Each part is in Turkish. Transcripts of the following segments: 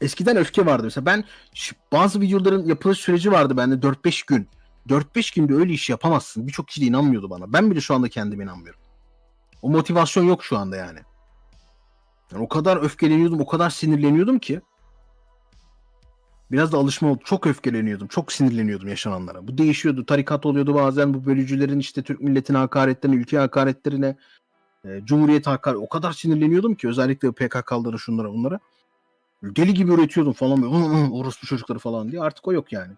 Eskiden öfke vardı mesela. Ben bazı videoların yapılış süreci vardı bende 4-5 gün. 4-5 günde öyle iş yapamazsın. Birçok kişi de inanmıyordu bana. Ben bile şu anda kendime inanmıyorum. O motivasyon yok şu anda yani. Yani o kadar öfkeleniyordum, o kadar sinirleniyordum ki. Biraz da alışma oldu. Çok öfkeleniyordum. Çok sinirleniyordum yaşananlara. Bu değişiyordu. Tarikat oluyordu bazen. Bu bölücülerin işte Türk milletine hakaretlerine, ülke hakaretlerine, e, Cumhuriyet hakaret. O kadar sinirleniyordum ki özellikle PKK'ları şunlara bunlara. Deli gibi üretiyordum falan. Böyle, "Hı, hı, orospu çocukları falan diye. Artık o yok yani.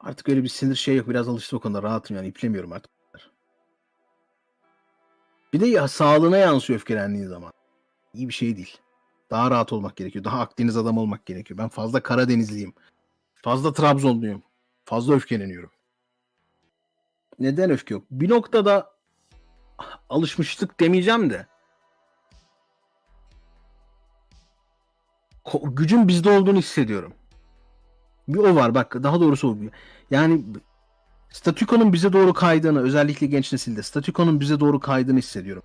Artık öyle bir sinir şey yok. Biraz alıştım o konuda. Rahatım yani. iplemiyorum artık. Bir de ya sağlığına yansıyor öfkelendiğin zaman. İyi bir şey değil. Daha rahat olmak gerekiyor. Daha Akdeniz adam olmak gerekiyor. Ben fazla Karadenizliyim. Fazla Trabzonluyum. Fazla öfkeleniyorum. Neden öfke yok? Bir noktada alışmıştık demeyeceğim de. Gücün bizde olduğunu hissediyorum. Bir o var bak daha doğrusu o. Yani statükonun bize doğru kaydığını özellikle genç nesilde statükonun bize doğru kaydığını hissediyorum.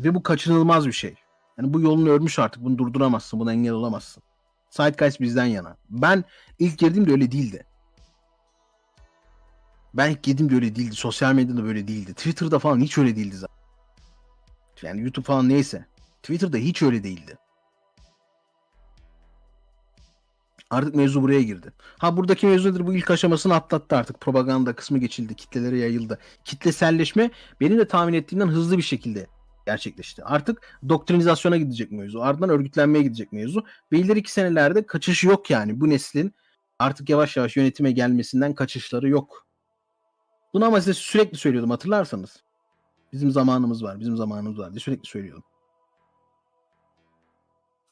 Ve bu kaçınılmaz bir şey. Yani bu yolunu örmüş artık. Bunu durduramazsın. Buna engel olamazsın. Zeitgeist bizden yana. Ben ilk girdiğimde öyle değildi. Ben ilk girdiğimde öyle değildi. Sosyal medyada böyle değildi. Twitter'da falan hiç öyle değildi zaten. Yani YouTube falan neyse. Twitter'da hiç öyle değildi. Artık mevzu buraya girdi. Ha buradaki mevzu nedir? Bu ilk aşamasını atlattı artık. Propaganda kısmı geçildi. Kitlelere yayıldı. Kitleselleşme benim de tahmin ettiğimden hızlı bir şekilde gerçekleşti. Artık doktrinizasyona gidecek mevzu. Ardından örgütlenmeye gidecek mevzu. Ve ileriki senelerde kaçışı yok yani. Bu neslin artık yavaş yavaş yönetime gelmesinden kaçışları yok. Bunu ama size sürekli söylüyordum hatırlarsanız. Bizim zamanımız var, bizim zamanımız var diye sürekli söylüyordum.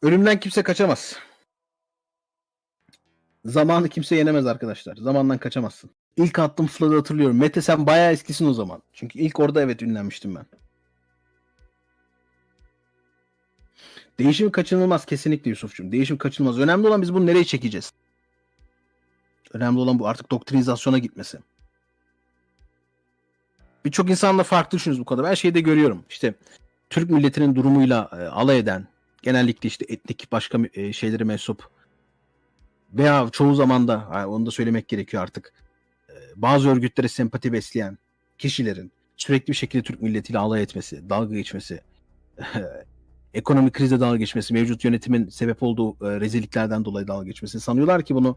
Ölümden kimse kaçamaz. Zamanı kimse yenemez arkadaşlar. Zamandan kaçamazsın. İlk attığım Flood'ı hatırlıyorum. Mete sen bayağı eskisin o zaman. Çünkü ilk orada evet ünlenmiştim ben. Değişim kaçınılmaz kesinlikle Yusuf'cum. Değişim kaçınılmaz. Önemli olan biz bunu nereye çekeceğiz? Önemli olan bu artık doktrinizasyona gitmesi. Birçok insanla farklı düşünürüz bu konuda. Ben şeyi de görüyorum. İşte Türk milletinin durumuyla e, alay eden, genellikle işte etnik başka e, şeyleri mensup veya çoğu zaman da ha, onu da söylemek gerekiyor artık. e, bazı örgütlere sempati besleyen kişilerin sürekli bir şekilde Türk milletiyle alay etmesi, dalga geçmesi, ekonomik krize dalga geçmesi, mevcut yönetimin sebep olduğu e, rezilliklerden dolayı dalga geçmesi sanıyorlar ki bunu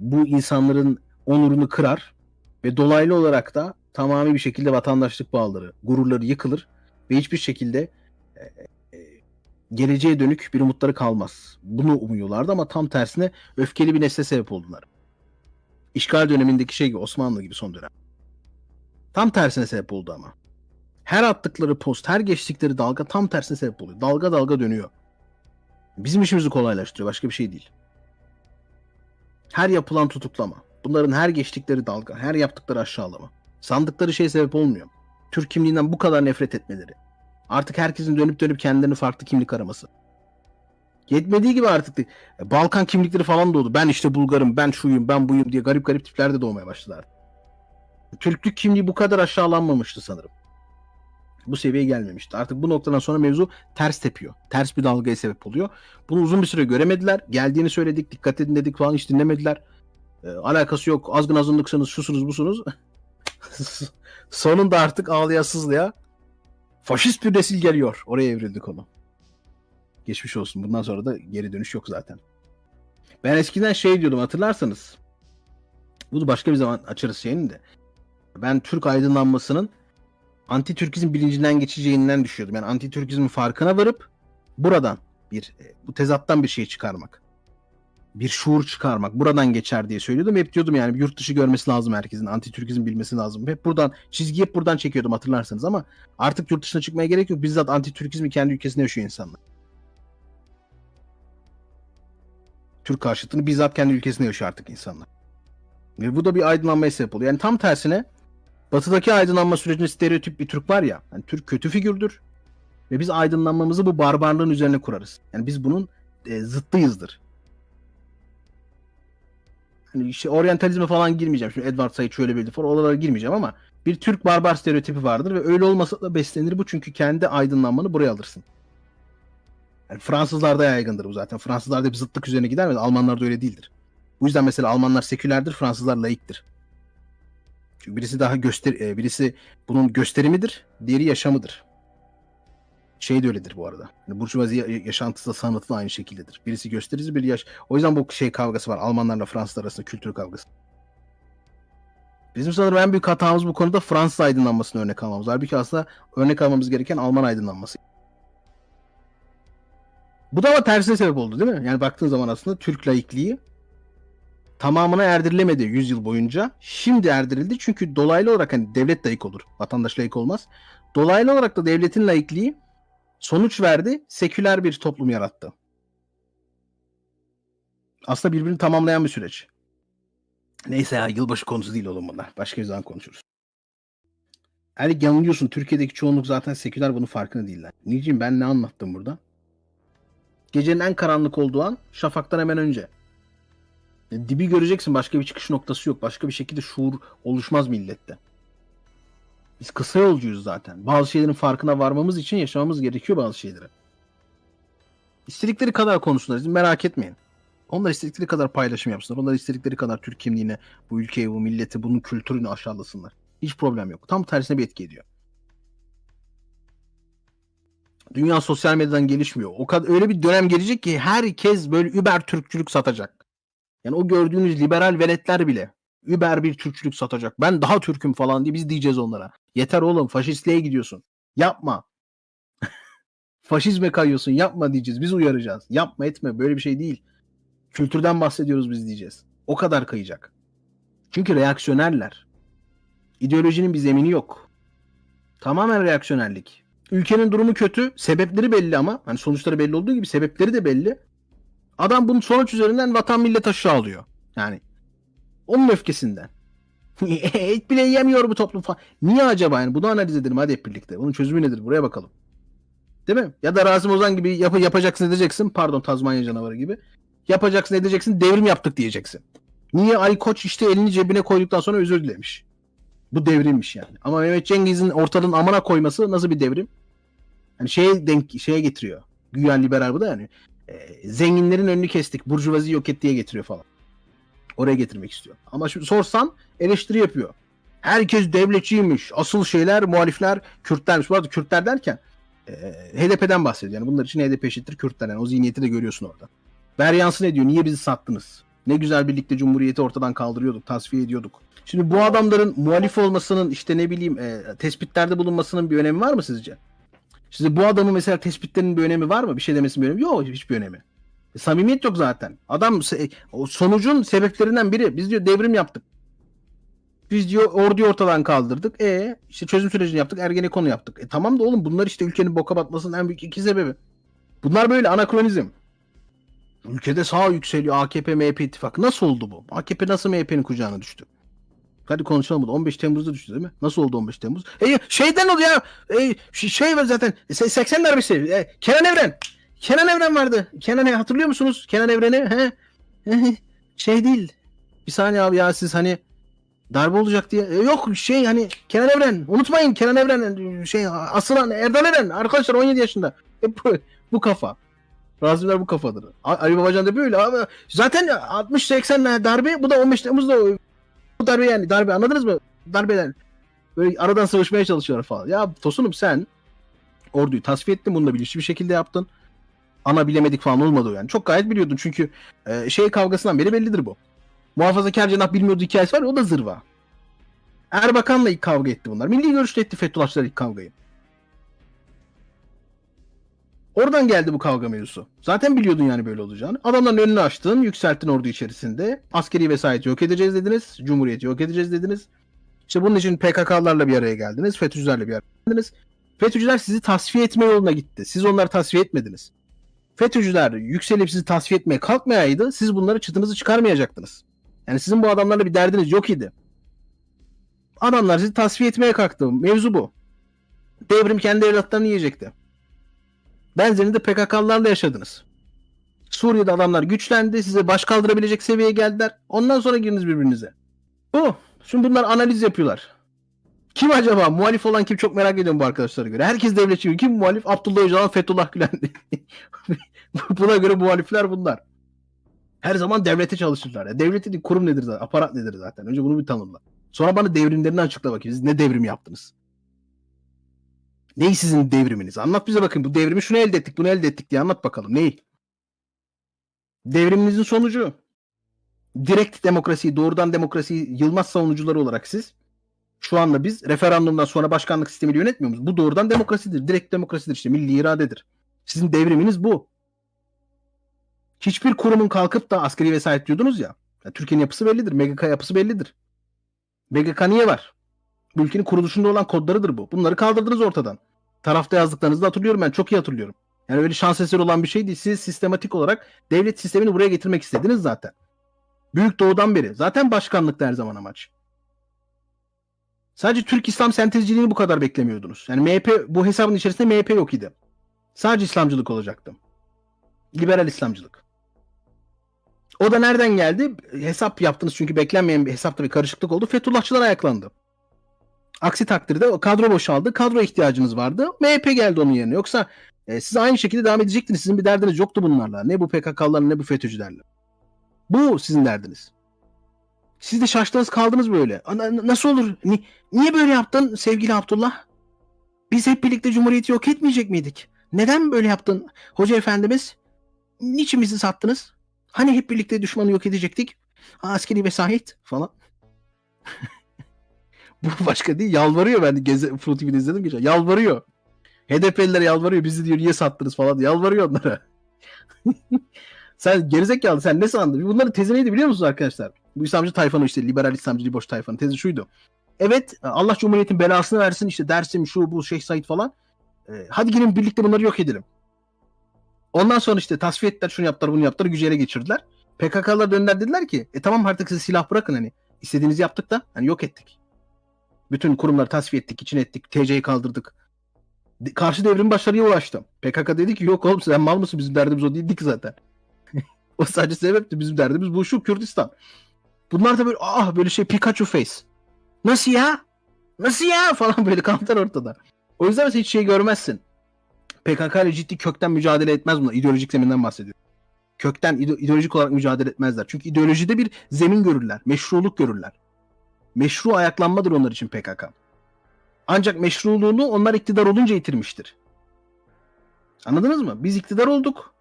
bu insanların onurunu kırar ve dolaylı olarak da tamamı bir şekilde vatandaşlık bağları, gururları yıkılır ve hiçbir şekilde e, geleceğe dönük bir umutları kalmaz. Bunu umuyorlardı ama tam tersine öfkeli bir nesle sebep oldular. İşgal dönemindeki şey gibi Osmanlı gibi son dönem. Tam tersine sebep oldu ama. Her attıkları post, her geçtikleri dalga tam tersine sebep oluyor. Dalga dalga dönüyor. Bizim işimizi kolaylaştırıyor. Başka bir şey değil. Her yapılan tutuklama. Bunların her geçtikleri dalga, her yaptıkları aşağılama. Sandıkları şey sebep olmuyor. Türk kimliğinden bu kadar nefret etmeleri. Artık herkesin dönüp dönüp kendilerini farklı kimlik araması. Yetmediği gibi artık de- Balkan kimlikleri falan doğdu. Ben işte Bulgarım, ben şuyum, ben buyum diye garip garip tipler de doğmaya başladılar. Türklük kimliği bu kadar aşağılanmamıştı sanırım. Bu seviyeye gelmemişti. Artık bu noktadan sonra mevzu ters tepiyor. Ters bir dalgaya sebep oluyor. Bunu uzun bir süre göremediler. Geldiğini söyledik, dikkat edin dedik falan hiç dinlemediler. Ee, alakası yok. Azgın azınlıksınız, şusunuz, busunuz. Sonunda artık ağlaya sızlaya faşist bir nesil geliyor. Oraya evrildi konu. Geçmiş olsun. Bundan sonra da geri dönüş yok zaten. Ben eskiden şey diyordum hatırlarsanız. Bunu başka bir zaman açarız şeyini de. Ben Türk aydınlanmasının anti-Türkizm bilincinden geçeceğinden düşüyordum. Yani anti-Türkizmin farkına varıp buradan bir e, bu tezattan bir şey çıkarmak. Bir şuur çıkarmak. Buradan geçer diye söylüyordum. Hep diyordum yani yurt dışı görmesi lazım herkesin. Anti-Türkizm bilmesi lazım. Hep buradan çizgi hep buradan çekiyordum hatırlarsanız ama artık yurt dışına çıkmaya gerek yok. Bizzat anti-Türkizmi kendi ülkesinde yaşıyor insanlar. Türk karşıtını bizzat kendi ülkesinde yaşıyor artık insanlar. Ve bu da bir aydınlanmaya sebep oluyor. Yani tam tersine Batı'daki aydınlanma sürecinde stereotip bir Türk var ya. Yani Türk kötü figürdür. Ve biz aydınlanmamızı bu barbarlığın üzerine kurarız. Yani biz bunun e, zıttıyızdır. Hani işte oryantalizme falan girmeyeceğim. Şimdi Edward Said şöyle bildi falan oralara girmeyeceğim ama bir Türk barbar stereotipi vardır ve öyle olmasa da beslenir bu çünkü kendi aydınlanmanı buraya alırsın. Yani Fransızlarda yaygındır bu zaten. Fransızlarda bir zıtlık üzerine gider mi? Almanlarda öyle değildir. Bu yüzden mesela Almanlar sekülerdir, Fransızlar laiktir. Çünkü birisi daha göster e, birisi bunun gösterimidir, diğeri yaşamıdır. Şey de öyledir bu arada. Yani Burjuvazi ya- yaşantısı da sanatı da aynı şekildedir. Birisi gösterisi, biri yaş. O yüzden bu şey kavgası var. Almanlarla Fransızlar arasında kültür kavgası. Bizim sanırım en büyük hatamız bu konuda Fransız aydınlanmasını örnek almamız. Halbuki aslında örnek almamız gereken Alman aydınlanması. Bu da ama tersine sebep oldu değil mi? Yani baktığın zaman aslında Türk laikliği tamamına erdirilemedi 100 yıl boyunca. Şimdi erdirildi çünkü dolaylı olarak hani devlet laik olur. Vatandaş laik olmaz. Dolaylı olarak da devletin laikliği sonuç verdi. Seküler bir toplum yarattı. Aslında birbirini tamamlayan bir süreç. Neyse ya yılbaşı konusu değil oğlum bunlar. Başka bir zaman konuşuruz. Erlik yanılıyorsun. Türkiye'deki çoğunluk zaten seküler bunun farkında değiller. Niçin ben ne anlattım burada? Gecenin en karanlık olduğu an şafaktan hemen önce. E, Dibi göreceksin başka bir çıkış noktası yok. Başka bir şekilde şuur oluşmaz millette. Biz kısa yolcuyuz zaten. Bazı şeylerin farkına varmamız için yaşamamız gerekiyor bazı şeyleri. İstedikleri kadar konuşsunlar. Merak etmeyin. Onlar istedikleri kadar paylaşım yapsınlar. Onlar istedikleri kadar Türk kimliğine, bu ülkeyi, bu milleti, bunun kültürünü aşağılasınlar. Hiç problem yok. Tam tersine bir etki ediyor. Dünya sosyal medyadan gelişmiyor. O kadar öyle bir dönem gelecek ki herkes böyle über Türkçülük satacak. Yani o gördüğünüz liberal veletler bile über bir Türkçülük satacak. Ben daha Türk'üm falan diye biz diyeceğiz onlara. Yeter oğlum faşistliğe gidiyorsun. Yapma. Faşizme kayıyorsun. Yapma diyeceğiz. Biz uyaracağız. Yapma etme. Böyle bir şey değil. Kültürden bahsediyoruz biz diyeceğiz. O kadar kayacak. Çünkü reaksiyonerler. İdeolojinin bir zemini yok. Tamamen reaksiyonerlik. Ülkenin durumu kötü. Sebepleri belli ama. Hani sonuçları belli olduğu gibi sebepleri de belli. Adam bunun sonuç üzerinden vatan millet aşağı alıyor. Yani onun öfkesinden. Et bile yemiyor bu toplum falan. Niye acaba yani? Bunu analiz edelim hadi hep birlikte. Bunun çözümü nedir? Buraya bakalım. Değil mi? Ya da Rasim Ozan gibi yap yapacaksın edeceksin. Pardon Tazmanya canavarı gibi. Yapacaksın edeceksin devrim yaptık diyeceksin. Niye Ali Koç işte elini cebine koyduktan sonra özür dilemiş. Bu devrimmiş yani. Ama Mehmet Cengiz'in ortalığın amana koyması nasıl bir devrim? Hani şeye denk şeye getiriyor. Güya liberal bu da yani. E, zenginlerin önünü kestik. Burjuvazi yok et diye getiriyor falan. Oraya getirmek istiyor. Ama şimdi sorsan eleştiri yapıyor. Herkes devletçiymiş. Asıl şeyler muhalifler Kürtlermiş. Bu arada Kürtler derken e, HDP'den bahsediyor. Yani bunlar için HDP eşittir Kürtler. Yani o zihniyeti de görüyorsun orada. Beryansın ne diyor? Niye bizi sattınız? Ne güzel birlikte Cumhuriyeti ortadan kaldırıyorduk, tasfiye ediyorduk. Şimdi bu adamların muhalif olmasının işte ne bileyim e, tespitlerde bulunmasının bir önemi var mı sizce? Şimdi bu adamın mesela tespitlerinin bir önemi var mı? Bir şey demesinin bir önemi yok. Hiçbir önemi. E, samimiyet yok zaten. Adam sonucun sebeplerinden biri. Biz diyor devrim yaptık. Biz diyor orduyu ortadan kaldırdık. E işte çözüm sürecini yaptık. Ergenekonu yaptık. E tamam da oğlum bunlar işte ülkenin boka batmasının en büyük iki sebebi. Bunlar böyle anakronizm. Ülkede sağ yükseliyor AKP MHP ittifakı. Nasıl oldu bu? AKP nasıl MHP'nin kucağına düştü? Hadi konuşalım bunu. 15 Temmuz'da düştü değil mi? Nasıl oldu 15 Temmuz? E, şeyden oldu ya. E, şey var zaten. E, 80 darbesi. E, Kenan Evren. Kenan Evren vardı. Kenan hatırlıyor musunuz? Kenan Evren'i. He? Şey değil. Bir saniye abi ya siz hani darbe olacak diye. E, yok şey hani Kenan Evren. Unutmayın Kenan Evren şey asılan Erdal Eren. Arkadaşlar 17 yaşında. Hep bu, bu kafa. Razmiler bu kafadır. Ali Babacan da böyle abi. Zaten 60-80 darbe bu da 15 Temmuz'da bu darbe yani darbe anladınız mı? Darbeler. Böyle aradan savaşmaya çalışıyorlar falan. Ya Tosunum sen orduyu tasfiye ettin bunu da bilinçli bir şekilde yaptın. Ana bilemedik falan olmadı yani. Çok gayet biliyordun çünkü e, şey kavgasından beri bellidir bu. Muhafazakar cenah bilmiyordu hikayesi var ya, o da zırva. Erbakan'la ilk kavga etti bunlar. Milli görüşle etti Fethullahçılar ilk kavgayı. Oradan geldi bu kavga mevzusu. Zaten biliyordun yani böyle olacağını. Adamların önünü açtın, yükselttin ordu içerisinde. Askeri vesayeti yok edeceğiz dediniz. Cumhuriyeti yok edeceğiz dediniz. İşte bunun için PKK'larla bir araya geldiniz. FETÖ'cülerle bir araya geldiniz. FETÖ'cüler sizi tasfiye etme yoluna gitti. Siz onları tasfiye etmediniz. FETÖ'cüler yükselip sizi tasfiye etmeye kalkmayaydı siz bunları çıtınızı çıkarmayacaktınız. Yani sizin bu adamlarla bir derdiniz yok idi. Adamlar sizi tasfiye etmeye kalktı. Mevzu bu. Devrim kendi evlatlarını yiyecekti. Benzerini de PKK'larla yaşadınız. Suriye'de adamlar güçlendi. Size baş kaldırabilecek seviyeye geldiler. Ondan sonra giriniz birbirinize. Bu. Şimdi bunlar analiz yapıyorlar. Kim acaba? Muhalif olan kim? Çok merak ediyorum bu arkadaşlara göre. Herkes devletçi. Kim muhalif? Abdullah Öcalan, Fethullah Gülen. Buna göre muhalifler bunlar. Her zaman devlete çalışırlar. Ya devlet değil, kurum nedir zaten? Aparat nedir zaten? Önce bunu bir tanımla. Sonra bana devrimlerini açıkla bakayım. Siz ne devrim yaptınız? Neyi sizin devriminiz? Anlat bize bakın. Bu devrimi şunu elde ettik, bunu elde ettik diye anlat bakalım. Neyi? Devriminizin sonucu. Direkt demokrasiyi, doğrudan demokrasiyi Yılmaz savunucuları olarak siz şu anda biz referandumdan sonra başkanlık sistemiyle yönetmiyor muyuz? Bu doğrudan demokrasidir. Direkt demokrasidir işte. Milli iradedir. Sizin devriminiz bu. Hiçbir kurumun kalkıp da askeri vesayet diyordunuz ya. ya Türkiye'nin yapısı bellidir. MGK yapısı bellidir. MGK niye var? Bu ülkenin kuruluşunda olan kodlarıdır bu. Bunları kaldırdınız ortadan. Tarafta yazdıklarınızı hatırlıyorum ben. Çok iyi hatırlıyorum. Yani öyle şans eseri olan bir şey değil. Siz sistematik olarak devlet sistemini buraya getirmek istediniz zaten. Büyük Doğu'dan beri. Zaten başkanlık her zaman amaç. Sadece Türk İslam sentezciliğini bu kadar beklemiyordunuz. Yani MHP bu hesabın içerisinde MHP yok idi. Sadece İslamcılık olacaktı. Liberal İslamcılık. O da nereden geldi? Hesap yaptınız çünkü beklenmeyen bir hesapta bir karışıklık oldu. Fethullahçılar ayaklandı. Aksi takdirde o kadro boşaldı. Kadro ihtiyacınız vardı. MHP geldi onun yerine. Yoksa e, siz aynı şekilde devam edecektiniz. Sizin bir derdiniz yoktu bunlarla. Ne bu PKK'larla ne bu FETÖ'cülerle. Bu sizin derdiniz. Siz de şaştınız kaldınız böyle. Ana, nasıl olur? Ni, niye böyle yaptın sevgili Abdullah? Biz hep birlikte Cumhuriyeti yok etmeyecek miydik? Neden böyle yaptın hoca efendimiz? Niçin bizi sattınız? Hani hep birlikte düşmanı yok edecektik? Askeri vesayet falan. Bu başka değil. Yalvarıyor ben de Gezi Flu TV'de izledim geçen. Yalvarıyor. HDP'lilere yalvarıyor. Bizi diyor niye sattınız falan. Yalvarıyor onlara. sen gerizekalı sen ne sandın? Bunların tezi neydi biliyor musunuz arkadaşlar? Bu İslamcı tayfanın işte liberal İslamcı Liboş tayfanın tezi şuydu. Evet Allah Cumhuriyet'in belasını versin işte Dersim şu bu Şeyh Said falan. Ee, hadi gelin birlikte bunları yok edelim. Ondan sonra işte tasfiye ettiler şunu yaptılar bunu yaptılar gücü ele geçirdiler. PKK'lar döndüler dediler ki e tamam artık siz silah bırakın hani istediğinizi yaptık da hani yok ettik. Bütün kurumları tasfiye ettik, için ettik, TC'yi kaldırdık. De- Karşı devrim başarıya ulaştı. PKK dedi ki yok oğlum sen mal mısın bizim derdimiz o değildi ki zaten. o sadece sebepti bizim derdimiz bu şu Kürdistan. Bunlar da böyle ah böyle şey Pikachu face. Nasıl ya? Nasıl ya? Falan böyle kanıtlar ortada. O yüzden mesela hiç şey görmezsin. PKK ile ciddi kökten mücadele etmez bunlar. İdeolojik zeminden bahsediyorum. Kökten ide- ideolojik olarak mücadele etmezler. Çünkü ideolojide bir zemin görürler. Meşruluk görürler. Meşru ayaklanmadır onlar için PKK. Ancak meşruluğunu onlar iktidar olunca yitirmiştir. Anladınız mı? Biz iktidar olduk.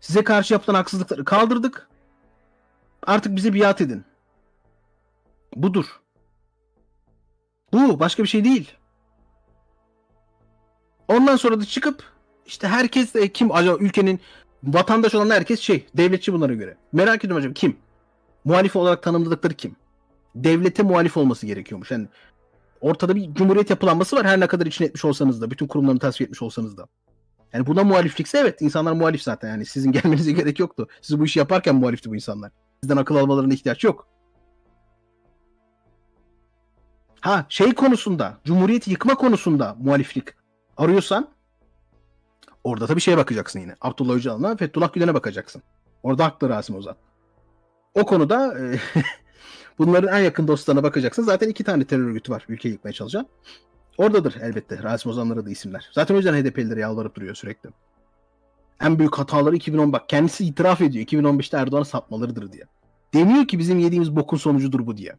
Size karşı yapılan haksızlıkları kaldırdık. Artık bize biat edin. Budur. Bu başka bir şey değil. Ondan sonra da çıkıp işte herkes de kim acaba ülkenin vatandaş olan herkes şey devletçi bunlara göre. Merak ediyorum acaba kim? Muhalif olarak tanımladıkları kim? Devlete muhalif olması gerekiyormuş. Yani ortada bir cumhuriyet yapılanması var her ne kadar içine etmiş olsanız da bütün kurumlarını tasfiye etmiş olsanız da. Yani buna muhaliflikse evet insanlar muhalif zaten yani sizin gelmenize gerek yoktu. Siz bu işi yaparken muhalifti bu insanlar. Sizden akıl almalarına ihtiyaç yok. Ha şey konusunda, cumhuriyeti yıkma konusunda muhaliflik arıyorsan orada tabii şeye bakacaksın yine. Abdullah Öcalan'a, Fethullah Gülen'e bakacaksın. Orada haklı Rasim Ozan. O konuda e, bunların en yakın dostlarına bakacaksın. Zaten iki tane terör örgütü var ülkeyi yıkmaya çalışan. Oradadır elbette Rasim Ozan'lara da isimler. Zaten o yüzden HDP'lilere yalvarıp duruyor sürekli. En büyük hataları 2010 bak kendisi itiraf ediyor 2015'te Erdoğan'ı sapmalarıdır diye. Demiyor ki bizim yediğimiz bokun sonucudur bu diye.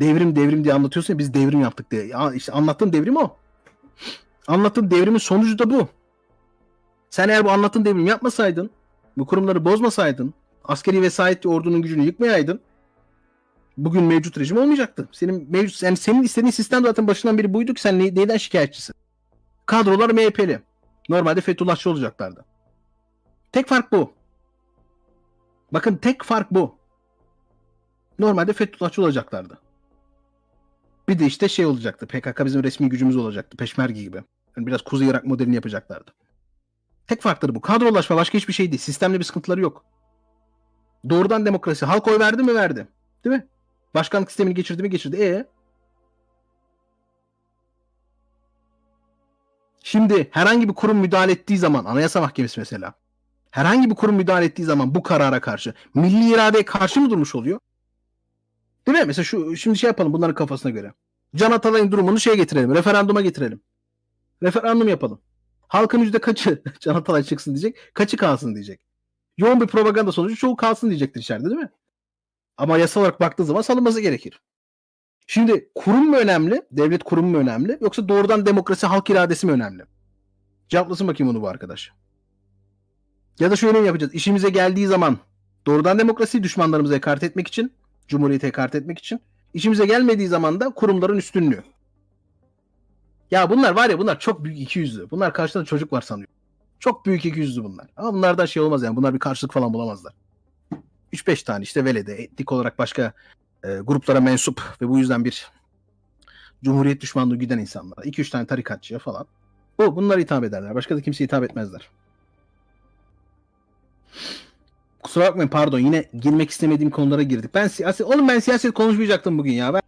Devrim devrim diye anlatıyorsun ya biz devrim yaptık diye. Ya işte anlattığın devrim o. Anlattığın devrimin sonucu da bu. Sen eğer bu anlattığın devrim yapmasaydın, bu kurumları bozmasaydın, askeri vesayetli ordunun gücünü yıkmayaydın, bugün mevcut rejim olmayacaktı. Senin mevcut yani senin istediğin sistem zaten başından beri buydu ki sen ne- neyden şikayetçisin? Kadrolar MHP'li. Normalde Fethullahçı olacaklardı. Tek fark bu. Bakın tek fark bu. Normalde Fethullahçı olacaklardı. Bir de işte şey olacaktı. PKK bizim resmi gücümüz olacaktı. Peşmerge gibi. Yani biraz Kuzey Irak modelini yapacaklardı. Tek farkları bu. Kadrolaşma başka hiçbir şey değil. Sistemle bir sıkıntıları yok. Doğrudan demokrasi. Halk oy verdi mi? Verdi. Değil mi? Başkanlık sistemini geçirdi mi? Geçirdi. E Şimdi herhangi bir kurum müdahale ettiği zaman Anayasa Mahkemesi mesela herhangi bir kurum müdahale ettiği zaman bu karara karşı milli iradeye karşı mı durmuş oluyor? Değil mi? Mesela şu şimdi şey yapalım bunların kafasına göre. Can Atalay'ın durumunu şeye getirelim. Referanduma getirelim. Referandum yapalım. Halkın yüzde kaçı Can Atalay çıksın diyecek. Kaçı kalsın diyecek. Yoğun bir propaganda sonucu çoğu kalsın diyecektir içeride değil mi? Ama yasal olarak baktığı zaman salınması gerekir. Şimdi kurum mu önemli? Devlet kurumu mu önemli? Yoksa doğrudan demokrasi halk iradesi mi önemli? Cevaplasın bakayım onu bu arkadaş. Ya da şöyle mi yapacağız? İşimize geldiği zaman doğrudan demokrasiyi düşmanlarımıza hakaret etmek için, cumhuriyete hakaret etmek için, işimize gelmediği zaman da kurumların üstünlüğü. Ya bunlar var ya bunlar çok büyük ikiyüzlü. Bunlar karşıda çocuk var sanıyor. Çok büyük ikiyüzlü bunlar. Ama bunlardan şey olmaz yani. Bunlar bir karşılık falan bulamazlar. 3-5 tane işte velede etnik olarak başka e, gruplara mensup ve bu yüzden bir cumhuriyet düşmanlığı giden insanlar. 2-3 tane tarikatçıya falan. Bu bunlara hitap ederler. Başka da kimseye hitap etmezler. Kusura bakmayın pardon yine girmek istemediğim konulara girdik. Ben siyaset oğlum ben siyaset konuşmayacaktım bugün ya. Ben